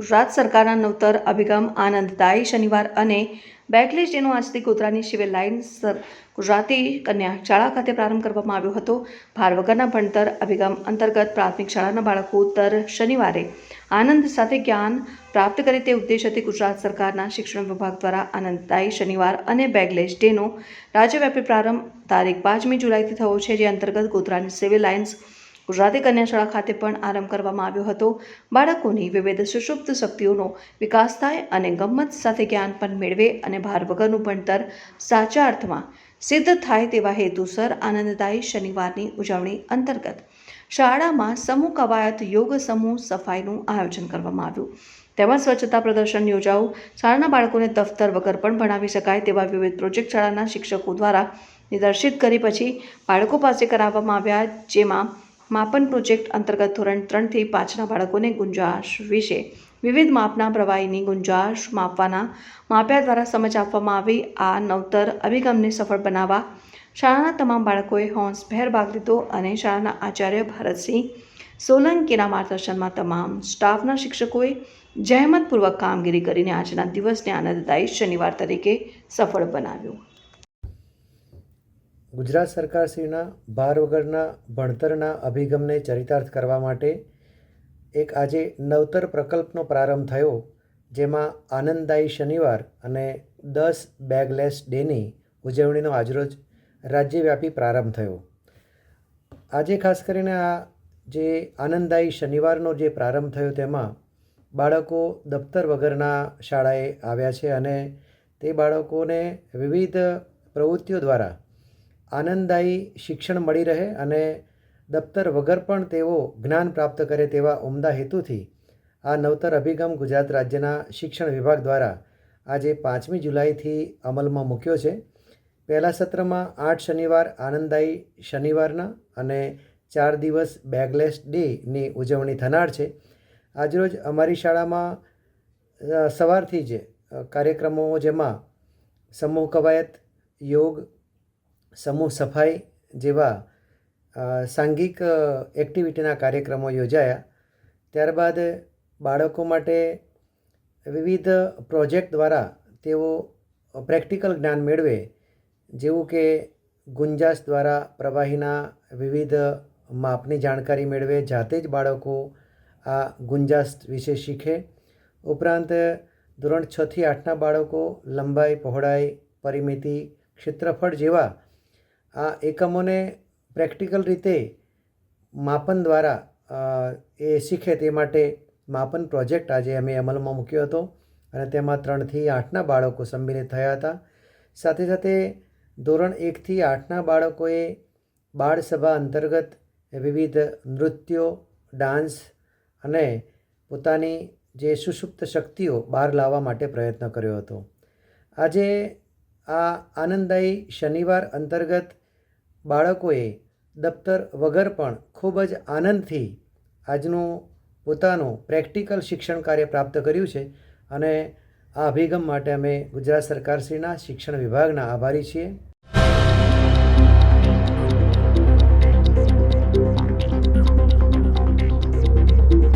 ગુજરાત સરકારના નવતર અભિગમ આનંદદાયી શનિવાર અને બેકલેસ ડેનો આજથી ગોધરાની સિવિલ લાઇન ગુજરાતી કન્યા શાળા ખાતે પ્રારંભ કરવામાં આવ્યો હતો. ભાર વગરના ભણતર અભિગમ અંતર્ગત પ્રાથમિક શાળાના બાળકો દર શનિવારે આનંદ સાથે જ્ઞાન પ્રાપ્ત કરે તે ઉદ્દેશથી ગુજરાત સરકારના શિક્ષણ વિભાગ દ્વારા આનંદદાયી શનિવાર અને બેગલેસ ડેનો રાજ્યવ્યાપી પ્રારંભ તારીખ પાંચમી જુલાઈથી થયો છે, જે અંતર્ગત ગોધરાની સિવિલ લાઇન્સ ગુજરાતી કન્યાશાળા ખાતે પણ આરંભ કરવામાં આવ્યો હતો. બાળકોની વિવિધ સુષુપ્ત શક્તિઓનો વિકાસ થાય અને ગમ્મત સાથે જ્ઞાન પણ મેળવે અને ભાર વગરનું ભણતર સાચા અર્થમાં સિદ્ધ થાય તેવા હેતુસર, આનંદદાયી શનિવારની ઉજવણી અંતર્ગત શાળામાં સમૂહ કવાયત યોગ સમૂહ સફાઈનું આયોજન કરવામાં આવ્યું. તેમજ સ્વચ્છતા પ્રદર્શન યોજાવું શાળાના બાળકોને દફતર વગર પણ ભણાવી શકાય તેવા વિવિધ પ્રોજેક્ટ શાળાના શિક્ષકો દ્વારા નિદર્શિત કરી પછી બાળકો પાસે કરાવવામાં આવ્યા, જેમાં માપન પ્રોજેક્ટ અંતર્ગત ધોરણ ત્રણથી પાંચના બાળકોને ગુંજાશ વિશે વિવિધ માપના પ્રવાહીની ગુંજાશ માપવાના માપ્યા દ્વારા સમજ આપવામાં આવી. આ નવતર અભિગમને સફળ બનાવવા શાળાના તમામ બાળકોએ હોંશભેર ભાગ લીધો અને શાળાના આચાર્ય ભરતસિંહ સોલંકીના માર્ગદર્શનમાં તમામ સ્ટાફના શિક્ષકોએ જહેમતપૂર્વક કામગીરી કરીને આજના દિવસને આનંદદાયી શનિવાર તરીકે સફળ બનાવ્યો. ગુજરાત સરકારશ્રીના ભાર વગરના ભણતરના અભિગમને ચરિતાર્થ કરવા માટે એક આજે નવતર પ્રકલ્પનો પ્રારંભ થયો, જેમાં આનંદદાયી શનિવાર અને દસ બેગલેસ ડેની ઉજવણીનો આજરોજ રાજ્યવ્યાપી પ્રારંભ થયો. આજે ખાસ કરીને આ જે આનંદદાયી શનિવારનો જે પ્રારંભ થયો તેમાં બાળકો દફતર વગરના શાળાએ આવ્યા છે અને તે બાળકોને વિવિધ પ્રવૃત્તિઓ દ્વારા આનંદદાયી શિક્ષણ મળી રહે અને દફતર વગર પણ તેઓ જ્ઞાન પ્રાપ્ત કરે તેવા ઉમદા હેતુથી આ નવતર અભિગમ ગુજરાત રાજ્યના શિક્ષણ વિભાગ દ્વારા આજે પાંચમી જુલાઈથી અમલમાં મૂક્યો છે. પહેલા સત્રમાં આઠ શનિવાર આનંદદાયી શનિવારના અને ચાર દિવસ બેગલેસ ડેની ઉજવણી થનાર છે. આજરોજ અમારી શાળામાં સવારથી જ કાર્યક્રમો જેમાં સમૂહ કવાયત, યોગ સમૂહ સફાઈ જેવા સાંઘિક એક્ટિવિટીના કાર્યક્રમો યોજાયા. ત્યારબાદ બાળકો માટે વિવિધ પ્રોજેક્ટ દ્વારા તેઓ પ્રેક્ટિકલ જ્ઞાન મેળવે, જેવું કે ગુંજાશ દ્વારા પ્રવાહીના વિવિધ માપની જાણકારી મેળવે, જાતે જ બાળકો આ ગુંજાશ વિશે શીખે. ઉપરાંત ધોરણ છથી આઠના બાળકો લંબાઈ, પહોળાઈ, પરિમિતિ, ક્ષેત્રફળ જેવા આ એકમોને પ્રેક્ટિકલ રીતે માપન દ્વારા એ શીખે તે માટે માપન પ્રોજેક્ટ આજે અમે અમલમાં મૂક્યો હતો અને તેમાં ત્રણથી આઠના બાળકો સંમિલિત થયા હતા. સાથે સાથે ધોરણ એકથી આઠના બાળકોએ બાળસભા અંતર્ગત વિવિધ નૃત્યો, ડાન્સ અને પોતાની જે સુષુપ્ત શક્તિઓ બહાર લાવવા માટે પ્રયત્ન કર્યો હતો. આજે આ આનંદદાયી શનિવાર અંતર્ગત બાળકોએ દફતર વગર પણ ખૂબ જ આનંદથી આજનું પોતાનું પ્રેક્ટિકલ શિક્ષણ કાર્ય પ્રાપ્ત કર્યું છે અને આ અભિગમ માટે અમે ગુજરાત સરકારશ્રીના શિક્ષણ વિભાગના આભારી છીએ.